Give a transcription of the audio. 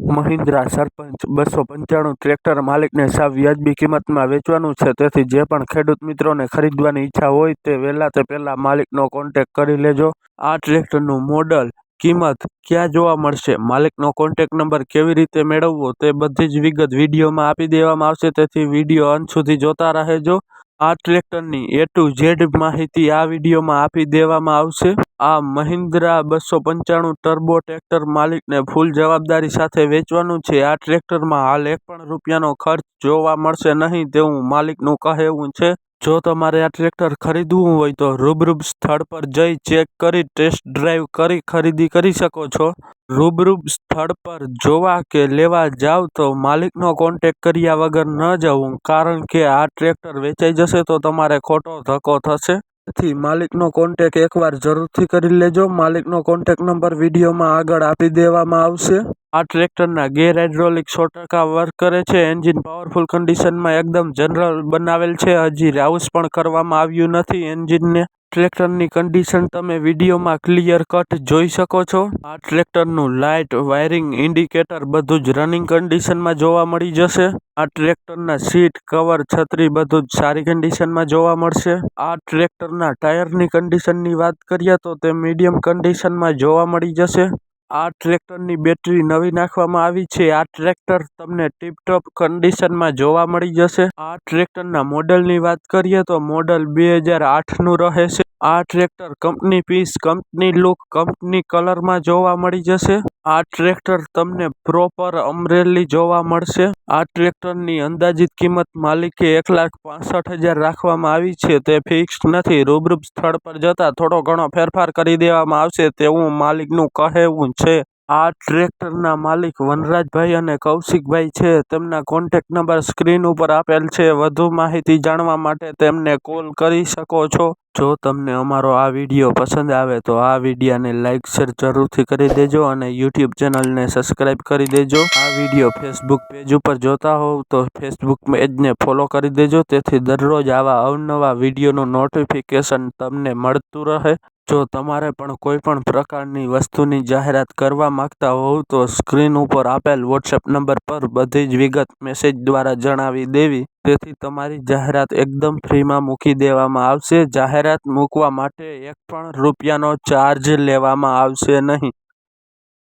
મહિન્દ્રા સરપંચ બસો પંચાણું ટ્રેક્ટર માલિકને સાવ વ્યાજબી કિંમતમાં વેચવાનું છે. તેથી જે પણ ખેડૂત મિત્રોને ખરીદવાની ઈચ્છા હોય તે વહેલા તે પહેલાં માલિકનો કોન્ટેક કરી લેજો. આ ટ્રેક્ટરનું મોડલ કિંમત ક્યાં જોવા મળશે? માલિકનો કોન્ટેક નંબર કેવી રીતે મેળવવો તે બધી જ વિગત વિડીયોમાં આપી દેવામાં આવશે. તેથી વીડિયો અંત સુધી જોતા રહેજો. આ ટ્રેક્ટરની એ ટુ ઝેડ માહિતી આ વિડીયોમાં આપી દેવામાં આવશે. આ મહિન્દ્રા બસો પંચાણું ટર્બો ટ્રેક્ટર માલિકને ફૂલ જવાબદારી સાથે વેચવાનું છે. આ ટ્રેક્ટરમાં હાલ એક પણ રૂપિયાનો ખર્ચ જોવા મળશે નહીં તેવું માલિકનું કહેવું છે. જો તમારે આ ટ્રેક્ટર ખરીદવું હોય તો રૂબરૂબ સ્થળ પર જઈ ચેક કરી ટેસ્ટ ડ્રાઈવ કરી ખરીદી કરી શકો છો. રૂબરૂબ સ્થળ પર જોવા કે લેવા જાવ તો માલિકનો કોન્ટેક કર્યા વગર ન જવું, કારણ કે આ ટ્રેક્ટર વેચાઈ જશે તો તમારે ખોટો ધક્કો થશે. તેથી માલિકનો કોન્ટેક એકવાર જરૂરથી કરી લેજો. માલિકનો કોન્ટેક નંબર વિડીયોમાં આગળ આપી દેવામાં આવશે. આ ટ્રેક્ટરના ગેર હાઇડ્રોલિક સો ટકા વર્ક કરે છે. એન્જિન પાવરફુલ કન્ડિશનમાં એકદમ જનરલ બનાવેલ છે. હજી રાઉસ પણ કરવામાં આવ્યું નથી એન્જિનને ટ્રેક્ટરની કન્ડિશન તમે વિડીયોમાં ક્લિયર કટ જોઈ શકો છો. આ ટ્રેક્ટરનું લાઇટ વાયરિંગ ઇન્ડિકેટર બધું જ રનિંગ કન્ડિશનમાં જોવા મળી જશે. આ ટ્રેક્ટરના સીટ કવર છત્રી બધું જ સારી કન્ડિશનમાં જોવા મળશે. આ ટ્રેક્ટરના ટાયરની કન્ડિશનની વાત કરીએ તો તે મીડિયમ કન્ડિશનમાં જોવા મળી જશે. આ ટ્રેક્ટરની બેટરી નવી નાખવામાં આવી છે. આ ટ્રેક્ટર તમને ટીપટોપ કન્ડિશનમાં જોવા મળી જશે. આ ટ્રેક્ટરના મોડલની વાત કરીએ તો મોડલ બે હજાર આઠનું રહે છે આ tractor company piece, company look, company કલરમાં જોવા મળી જશે. આ ટ્રેક્ટર તમને પ્રોપર અમરેલી જોવા મળશે. આ ટ્રેક્ટરની અંદાજિત કિંમત માલિકે એક લાખ પાસઠ હજાર રાખવામાં આવી છે. તે ફિક્સ નથી. રૂબરૂ સ્થળ પર જતાં થોડો ઘણો ફેરફાર કરી દેવામાં આવશે તેવું માલિકનું કહેવું છે. આ ટ્રેક્ટરના માલિક વનરાજભાઈ અને કૌશિકભાઈ છે. તેમના કોન્ટેક નંબર સ્ક્રીન ઉપર આપેલ છે. વધુ માહિતી જાણવા માટે તેમને કોલ કરી શકો છો. જો તમને અમારો આ વીડિયો પસંદ આવે તો આ વિડીયાને લાઇક શેર જરૂરથી કરી દેજો અને યુટ્યુબ ચેનલને સબસ્ક્રાઈબ કરી દેજો. આ વીડિયો ફેસબુક પેજ ઉપર જોતા હોવ તો ફેસબુક પેજને ફોલો કરી દેજો. તેથી દરરોજ આવા અવનવા વિડીયોનું નોટિફિકેશન તમને મળતું રહે. જો તમારે પણ કોઈ પણ પ્રકારની વસ્તુની જાહેરાત કરવા માંગતા હોવ તો સ્ક્રીન ઉપર આપેલ વોટ્સએપ નંબર પર બધી જ વિગત મેસેજ દ્વારા જણાવી દેવી. તેથી તમારી જાહેરાત એકદમ ફ્રીમાં મૂકી દેવામાં આવશે. જાહેરાત મૂકવા માટે એક પણ રૂપિયાનો ચાર્જ લેવામાં આવશે નહીં.